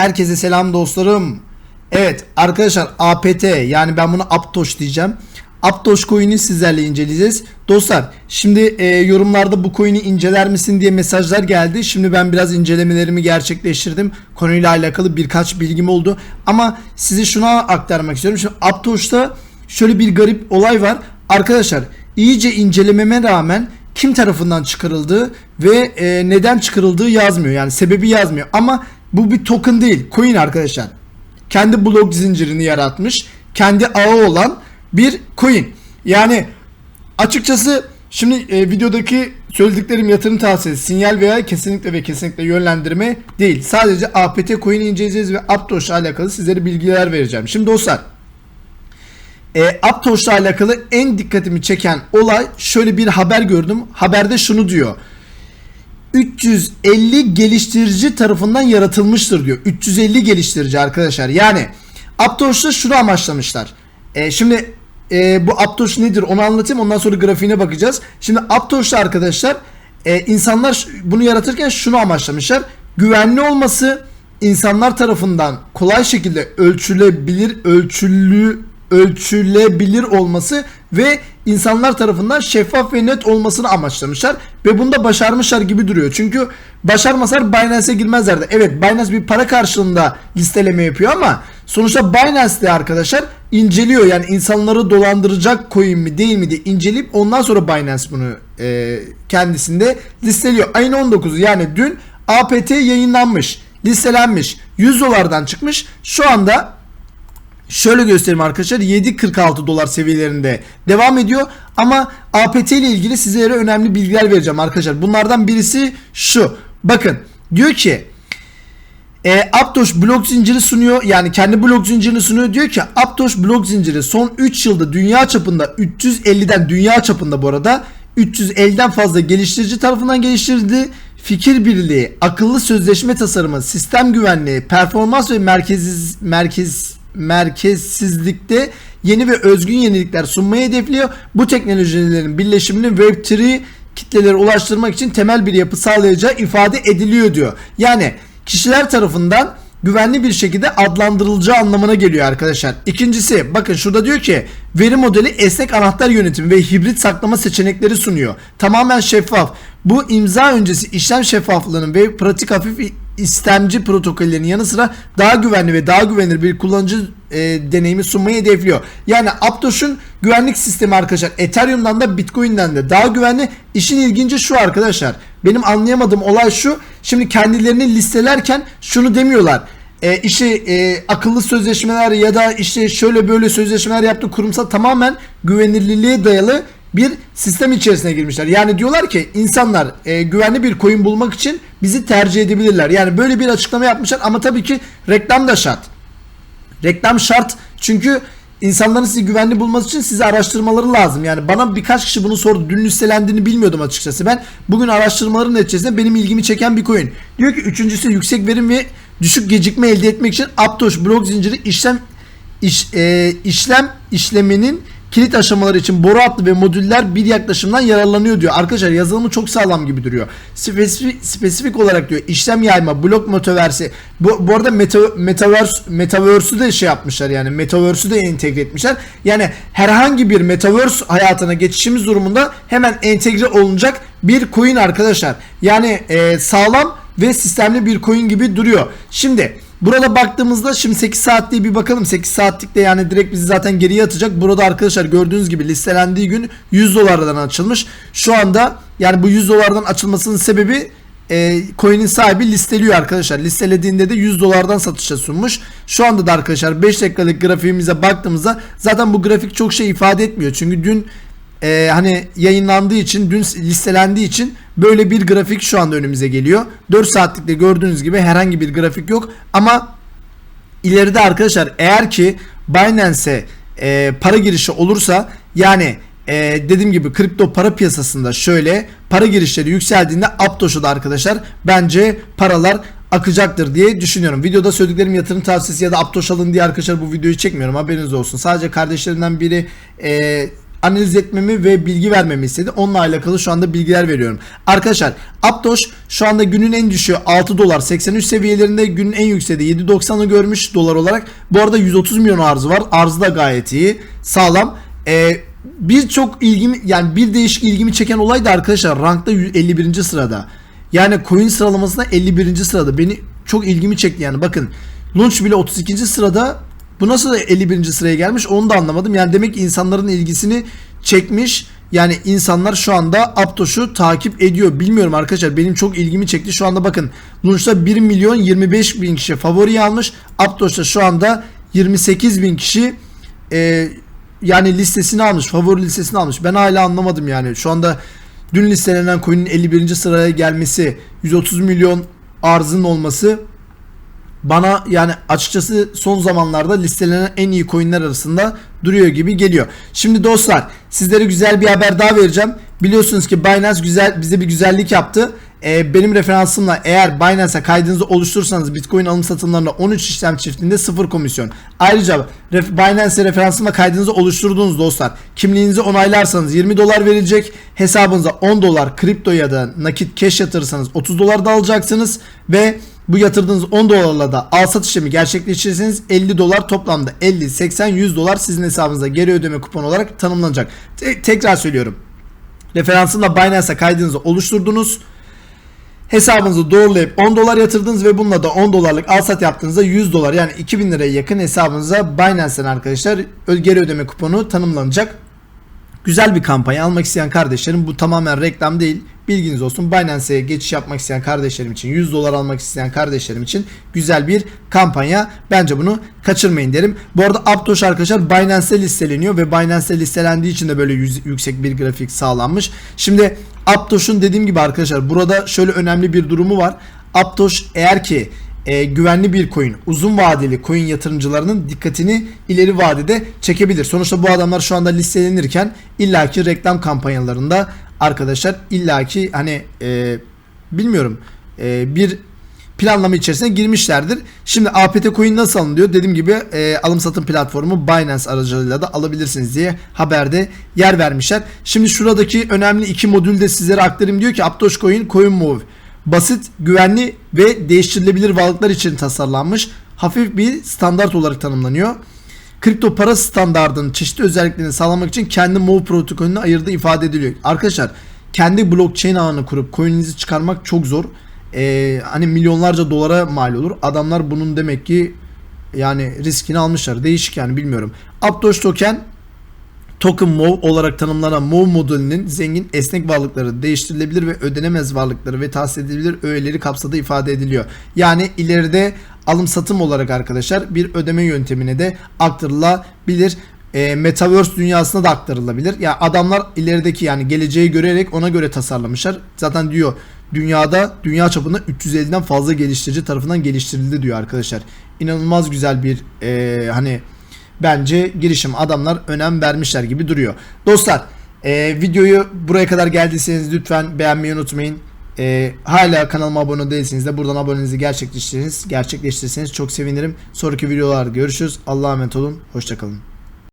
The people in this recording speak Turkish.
Herkese selam dostlarım. Evet arkadaşlar APT yani ben bunu Aptoş diyeceğim. Aptoş coin'i sizlerle inceleyeceğiz. Dostlar şimdi e, yorumlarda bu coin'i inceler misin diye mesajlar geldi. Şimdi ben biraz incelemelerimi gerçekleştirdim. Konuyla alakalı birkaç bilgim oldu. Ama size şuna aktarmak istiyorum. Şimdi Aptoş'ta şöyle bir garip olay var. Arkadaşlar iyice incelememe rağmen kim tarafından çıkarıldığı ve e, neden çıkarıldığı yazmıyor. Yani sebebi yazmıyor. Ama bu bir token değil. Coin arkadaşlar. Kendi blok zincirini yaratmış. Kendi ağı olan bir coin. Yani açıkçası şimdi e, videodaki söylediklerim yatırım tavsiyesi, sinyal veya kesinlikle ve kesinlikle yönlendirme değil. Sadece APT coin'i inceleyeceğiz ve Aptos ile alakalı sizlere bilgiler vereceğim. Şimdi dostlar e, Aptos'la alakalı en dikkatimi çeken olay şöyle bir haber gördüm. Haberde şunu diyor. 350 geliştirici tarafından yaratılmıştır diyor. 350 geliştirici arkadaşlar. Yani Aptos'ta şunu amaçlamışlar. E, şimdi e, bu Aptos nedir onu anlatayım ondan sonra grafiğine bakacağız. Şimdi Aptos'ta arkadaşlar e, insanlar bunu yaratırken şunu amaçlamışlar. Güvenli olması insanlar tarafından kolay şekilde ölçülebilir, ölçülü ölçülebilir olması ve insanlar tarafından şeffaf ve net olmasını amaçlamışlar ve bunda başarmışlar gibi duruyor. Çünkü başarmasalar Binance'e girmezlerdi. Evet Binance bir para karşılığında listeleme yapıyor ama sonuçta Binance de arkadaşlar inceliyor. Yani insanları dolandıracak coin mi değil mi diye inceleyip ondan sonra Binance bunu e, kendisinde listeliyor. Ayın 19'u yani dün APT yayınlanmış, listelenmiş, 100 dolardan çıkmış. Şu anda Şöyle göstereyim arkadaşlar 7.46 dolar seviyelerinde devam ediyor ama APT ile ilgili sizlere önemli bilgiler vereceğim arkadaşlar. Bunlardan birisi şu. Bakın diyor ki e, Aptos blok zinciri sunuyor. Yani kendi blok zincirini sunuyor. Diyor ki Aptos blok zinciri son 3 yılda dünya çapında 350'den dünya çapında bu arada 350'den fazla geliştirici tarafından geliştirildi. Fikir birliği, akıllı sözleşme tasarımı, sistem güvenliği, performans ve merkeziz, merkez merkezsizlikte yeni ve özgün yenilikler sunmayı hedefliyor. Bu teknolojilerin birleşimini Web3 kitlelere ulaştırmak için temel bir yapı sağlayacağı ifade ediliyor diyor. Yani kişiler tarafından güvenli bir şekilde adlandırılacağı anlamına geliyor arkadaşlar. İkincisi bakın şurada diyor ki veri modeli esnek anahtar yönetimi ve hibrit saklama seçenekleri sunuyor. Tamamen şeffaf. Bu imza öncesi işlem şeffaflığının ve pratik hafif istemci protokollerinin yanı sıra daha güvenli ve daha güvenilir bir kullanıcı e, deneyimi sunmayı hedefliyor. Yani Aptos'un güvenlik sistemi arkadaşlar Ethereum'dan da Bitcoin'den de daha güvenli. İşin ilginci şu arkadaşlar. Benim anlayamadığım olay şu. Şimdi kendilerini listelerken şunu demiyorlar. E, işte e, akıllı sözleşmeler ya da işte şöyle böyle sözleşmeler yaptı kurumsal tamamen güvenilirliğe dayalı bir sistem içerisine girmişler. Yani diyorlar ki insanlar e, güvenli bir coin bulmak için bizi tercih edebilirler. Yani böyle bir açıklama yapmışlar ama tabii ki reklam da şart. Reklam şart çünkü insanların sizi güvenli bulması için size araştırmaları lazım. Yani bana birkaç kişi bunu sordu. Dün listelendiğini bilmiyordum açıkçası. Ben bugün araştırmaların neticesinde benim ilgimi çeken bir coin. Diyor ki üçüncüsü yüksek verim ve düşük gecikme elde etmek için Aptos blok zinciri işlem iş, e, işlem işleminin kilit aşamaları için boru hattı ve modüller bir yaklaşımdan yararlanıyor diyor. Arkadaşlar yazılımı çok sağlam gibi duruyor. Spesifik, spesifik olarak diyor işlem yayma, blok metaversi. Bu, bu arada meta, metaverse, metaverse'ü de şey yapmışlar yani metaverse'ü de entegre etmişler. Yani herhangi bir metaverse hayatına geçişimiz durumunda hemen entegre olunacak bir coin arkadaşlar. Yani e, sağlam ve sistemli bir coin gibi duruyor. Şimdi Burada baktığımızda şimdi 8 saatliğe bir bakalım. 8 saatlikte yani direkt bizi zaten geriye atacak. Burada arkadaşlar gördüğünüz gibi listelendiği gün 100 dolardan açılmış. Şu anda yani bu 100 dolardan açılmasının sebebi e, coin'in sahibi listeliyor arkadaşlar. Listelediğinde de 100 dolardan satışa sunmuş. Şu anda da arkadaşlar 5 dakikalık grafiğimize baktığımızda zaten bu grafik çok şey ifade etmiyor. Çünkü dün e, hani yayınlandığı için dün listelendiği için böyle bir grafik şu anda önümüze geliyor. 4 saatlikte gördüğünüz gibi herhangi bir grafik yok ama ileride arkadaşlar eğer ki Binance'e e, para girişi olursa yani e, dediğim gibi kripto para piyasasında şöyle para girişleri yükseldiğinde Aptos'u da arkadaşlar bence paralar akacaktır diye düşünüyorum. Videoda söylediklerim yatırım tavsiyesi ya da Aptos alın diye arkadaşlar bu videoyu çekmiyorum haberiniz olsun. Sadece kardeşlerimden biri e, analiz etmemi ve bilgi vermemi istedi. Onunla alakalı şu anda bilgiler veriyorum. Arkadaşlar Aptoş şu anda günün en düşüğü 6 dolar 83 seviyelerinde günün en yükseği 7.90'ı görmüş dolar olarak. Bu arada 130 milyon arzı var. Arzı da gayet iyi. Sağlam. Ee, birçok ilgimi yani bir değişik ilgimi çeken olay da arkadaşlar rankta 51. sırada. Yani coin sıralamasında 51. sırada. Beni çok ilgimi çekti yani. Bakın Launch bile 32. sırada. Bu nasıl 51. sıraya gelmiş onu da anlamadım. Yani demek ki insanların ilgisini çekmiş. Yani insanlar şu anda Aptoş'u takip ediyor. Bilmiyorum arkadaşlar benim çok ilgimi çekti. Şu anda bakın Launch'ta 1 milyon 25 bin kişi favori almış. Aptoş'ta şu anda 28 bin kişi e, yani listesini almış. Favori listesini almış. Ben hala anlamadım yani. Şu anda dün listelenen coin'in 51. sıraya gelmesi 130 milyon arzın olması bana yani açıkçası son zamanlarda listelenen en iyi coinler arasında duruyor gibi geliyor. Şimdi dostlar sizlere güzel bir haber daha vereceğim. Biliyorsunuz ki Binance güzel bize bir güzellik yaptı. Ee, benim referansımla eğer Binance'a kaydınızı oluşturursanız Bitcoin alım satımlarında 13 işlem çiftinde 0 komisyon. Ayrıca ref, Binance'e referansımla kaydınızı oluşturduğunuz dostlar kimliğinizi onaylarsanız 20 dolar verilecek. Hesabınıza 10 dolar kripto ya da nakit cash yatırırsanız 30 dolar da alacaksınız ve bu yatırdığınız 10 dolarla da al sat işlemi gerçekleştirirseniz 50 dolar toplamda 50, 80, 100 dolar sizin hesabınıza geri ödeme kuponu olarak tanımlanacak. Te- tekrar söylüyorum. Referansımla Binance'a kaydınızı oluşturdunuz. Hesabınızı doğrulayıp 10 dolar yatırdınız ve bununla da 10 dolarlık al sat yaptığınızda 100 dolar yani 2000 liraya yakın hesabınıza Binance'den arkadaşlar geri ödeme kuponu tanımlanacak. Güzel bir kampanya almak isteyen kardeşlerim bu tamamen reklam değil. Bilginiz olsun. Binance'e geçiş yapmak isteyen kardeşlerim için 100 dolar almak isteyen kardeşlerim için güzel bir kampanya. Bence bunu kaçırmayın derim. Bu arada Aptoş arkadaşlar Binance'de listeleniyor ve Binance'de listelendiği için de böyle yüksek bir grafik sağlanmış. Şimdi Aptoş'un dediğim gibi arkadaşlar burada şöyle önemli bir durumu var. Aptoş eğer ki e, güvenli bir coin, uzun vadeli coin yatırımcılarının dikkatini ileri vadede çekebilir. Sonuçta bu adamlar şu anda listelenirken illaki reklam kampanyalarında arkadaşlar illaki hani e, bilmiyorum e, bir planlama içerisine girmişlerdir. Şimdi APT coin nasıl alınıyor? Dediğim gibi e, alım satım platformu Binance aracılığıyla da alabilirsiniz diye haberde yer vermişler. Şimdi şuradaki önemli iki modülü de sizlere aktarayım diyor ki Aptos Coin, Coin Move. Basit, güvenli ve değiştirilebilir varlıklar için tasarlanmış. Hafif bir standart olarak tanımlanıyor. Kripto para standartının çeşitli özelliklerini sağlamak için kendi MOV protokolünü ayırdığı ifade ediliyor. Arkadaşlar kendi blockchain ağını kurup coin'inizi çıkarmak çok zor. Ee, hani milyonlarca dolara mal olur. Adamlar bunun demek ki yani riskini almışlar. Değişik yani bilmiyorum. Aptos token Token MOV olarak tanımlanan MOV modelinin zengin esnek varlıkları, değiştirilebilir ve ödenemez varlıkları ve tahsis edilebilir öğeleri kapsadığı ifade ediliyor. Yani ileride alım satım olarak arkadaşlar bir ödeme yöntemine de aktarılabilir. E, Metaverse dünyasına da aktarılabilir. Ya yani adamlar ilerideki yani geleceği görerek ona göre tasarlamışlar. Zaten diyor dünyada dünya çapında 350'den fazla geliştirici tarafından geliştirildi diyor arkadaşlar. İnanılmaz güzel bir e, hani bence girişim adamlar önem vermişler gibi duruyor. Dostlar e, videoyu buraya kadar geldiyseniz lütfen beğenmeyi unutmayın. E, hala kanalıma abone değilseniz de buradan abonenizi gerçekleştirirseniz, gerçekleştirirseniz çok sevinirim. Sonraki videolarda görüşürüz. Allah'a emanet olun. Hoşçakalın.